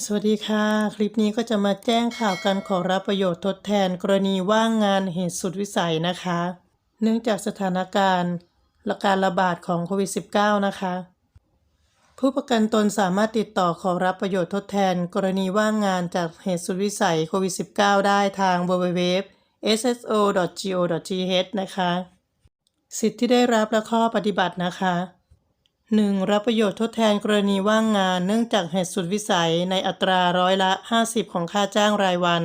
สวัสดีค่ะ คลิปนี้ก็จะมาแจ้งข่าวการขอรับประโยชน์ทดแทนกรณีว่างงานเหตุสุดวิสัยนะคะ เนื่องจากสถานการณ์และการระบาดของโควิด -19 นะคะ ผู้ประกันตนสามารถติดต่อขอรับประโยชน์ทดแทน กรณีว่างงานจากเหตุสุดวิสัยโควิด -19 ได้ทาง www sso.go.th นะคะ สิทธิที่ได้รับและข้อปฏิบัตินะคะ 1. รับประโยชน์ทดแทนกรณีว่างงานเนื่องจากเหตุสุดวิสัยในอัตราร้อยละ 50 ของค่าจ้างรายวัน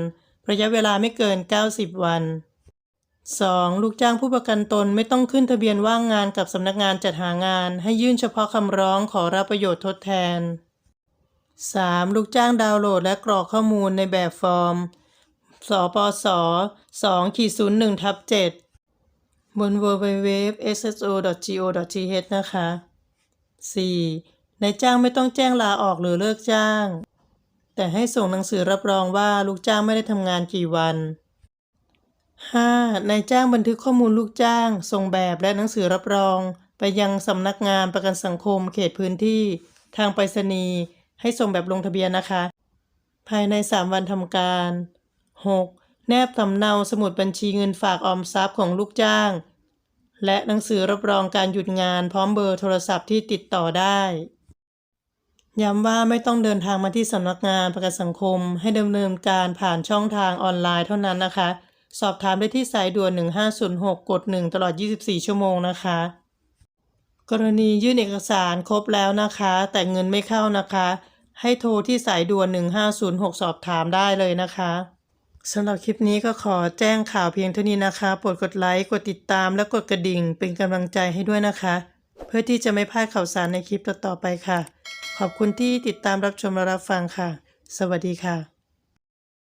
ระยะเวลาไม่เกิน 90 วัน 2. ลูกจ้างผู้ประกันตนไม่ต้องขึ้นทะเบียนว่างงานกับสำนักงานจัดหางาน ให้ยื่นเฉพาะคำร้องขอรับประโยชน์ทดแทน 3. ลูกจ้างดาวน์โหลดและกรอกข้อมูลในแบบฟอร์ม สปส2ขีด01ทับ7บน www sso.go.th นะคะ 4. นายจ้างไม่ต้องแจ้งลาออกหรือเลิกจ้าง แต่ให้ส่งหนังสือรับรองว่าลูกจ้างไม่ได้ทำงานกี่วัน 5. นายจ้างบันทึกข้อมูลลูกจ้าง ส่งแบบและหนังสือรับรอง ไปยังสำนักงานประกันสังคมเขตพื้นที่ ทางไปรษณีย์ให้ส่งแบบลงทะเบียนนะคะ ภายใน 3 วันทำการ 6. แนบสำเนาสมุดบัญชีเงินฝากออมทรัพย์ของลูกจ้าง และหนังสือรับรองการหยุดงานพร้อมเบอร์โทรศัพท์ที่ติดต่อได้ ย้ำว่าไม่ต้องเดินทางมาที่สำนักงานประกันสังคม ให้ดำเนินการผ่านช่องทางออนไลน์เท่านั้นนะคะ สอบถามได้ที่สายด่วน 1506 กด 1 ตลอด 24 ชั่วโมงนะคะ กรณียื่นเอกสารครบแล้วนะคะ แต่เงินไม่เข้านะคะ ให้โทรที่สายด่วน 1506 สอบถามได้เลยนะคะ สำหรับคลิปนี้ก็ขอแจ้งข่าวเพียงเท่านี้นะคะโปรดกดไลค์ กดติดตามและกดกระดิ่ง เป็นกำลังใจให้ด้วยนะคะ เพื่อที่จะไม่พลาดข่าวสารในคลิปต่อๆไปค่ะ ขอบคุณที่ติดตามรับชมและรับฟังค่ะ สวัสดีค่ะ